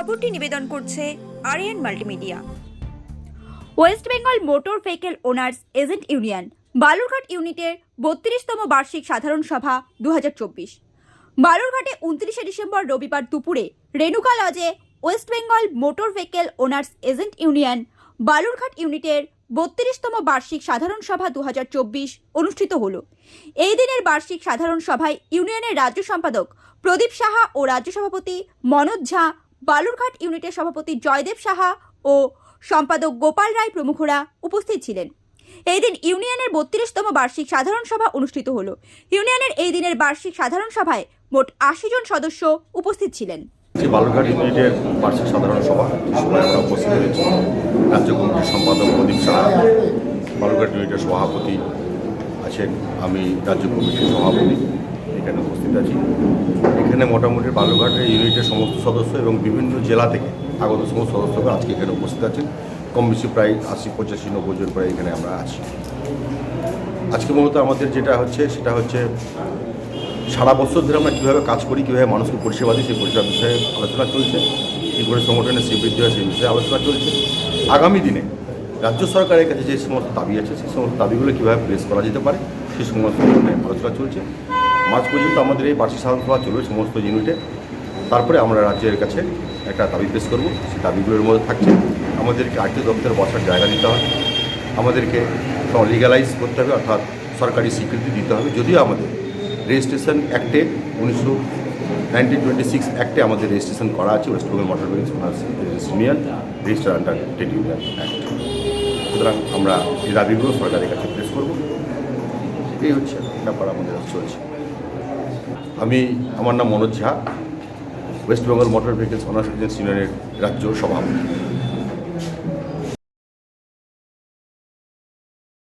খবরটি নিবেদন করছে Aryan multimedia. West Bengal motor vehicle owners agent union, Balurghat ইউনিটের বত্রিশতম বার্ষিক সাধারণ সভা দু হাজার চব্বিশ। বালুরঘাটে উনত্রিশে ডিসেম্বর রবিবার দুপুরে রেণুকা লজে West Bengal motor vehicle owners agent union, Balurghat ইউনিটের বত্রিশতম বার্ষিক সাধারণ সভা দু হাজার চব্বিশ অনুষ্ঠিত হল। এই দিনের বার্ষিক সাধারণ সভায় ইউনিয়নের রাজ্য সম্পাদক প্রদীপ সাহা ও রাজ্য সভাপতি মনোজ ঝা বালুরঘাট ইউনিটের সভাপতি জয়দেব সাহা ও সম্পাদক গোপাল রায় প্রমুখরা উপস্থিত ছিলেন। এই দিন ইউনিয়নের বত্রিশতম বার্ষিক সাধারণ সভা অনুষ্ঠিত হল। ইউনিয়নের এই দিনের বার্ষিক সাধারণ সভায় মোট আশি জন সদস্য উপস্থিত ছিলেন। বালুরঘাট ইউনিটের বার্ষিক সাধারণ সভা যে সভায় আমরা উপস্থিত হয়েছি। রাজ্য কমিটির সম্পাদক প্রদীপ সাহা, বালুরঘাট ইউনিটের সভাপতি আছেন আমি, রাজ্য কমিটির সভাপতি এখানে মোটামুটি বালুঘাটের ইউনিটের সমস্ত সদস্য এবং বিভিন্ন জেলা থেকে আগত সমস্ত সদস্যরা আজকে এখানে উপস্থিত আছেন। কম বেশি প্রায় আশি, পঁচাশি, নব্বই জন প্রায় এখানে আমরা আছি। আজকে মূলত আমাদের যেটা হচ্ছে, সেটা হচ্ছে সারা বছর ধরে আমরা কীভাবে কাজ করি, কীভাবে মানুষকে পরিষেবা দিই, সেই পরিষেবা বিষয়ে আলোচনা চলছে। কী করে সংগঠনের স্বীকৃতি হয় সেই বিষয়ে আলোচনা চলছে। আগামী দিনে রাজ্য সরকারের কাছে যে সমস্ত দাবি আছে, সেই সমস্ত দাবিগুলো কীভাবে প্রেস করা যেতে পারে, সেই সমস্ত আলোচনা চলছে। মার্চ পর্যন্ত আমাদের এই বার্ষিক সাধারণ সভা চলবে সমস্ত ইউনিটে তারপরে আমরা রাজ্যের কাছে একটা দাবি পেশ করব। সেই দাবিগুলোর মধ্যে থাকছে আমাদেরকে আর্থিক দপ্তরে বসার জায়গা দিতে হবে। আমাদেরকে লিগালাইজ করতে হবে, অর্থাৎ সরকারি স্বীকৃতি দিতে হবে। যদিও আমাদের রেজিস্ট্রেশন অ্যাক্টে উনিশশো নাইনটিন টোয়েন্টি সিক্স অ্যাক্টে আমাদের রেজিস্ট্রেশন করা আছে West Bengal motor vehicles union register under trade union act সুতরাং আমরা এই দাবিগুলো সরকারের কাছে প্রেস করব। এই হচ্ছে ব্যাপার আমাদের চলছে। আমি আমার নাম Manoj Jha West Bengal motor vehicles owners সিনিয়রের রাজ্য সভাপতি।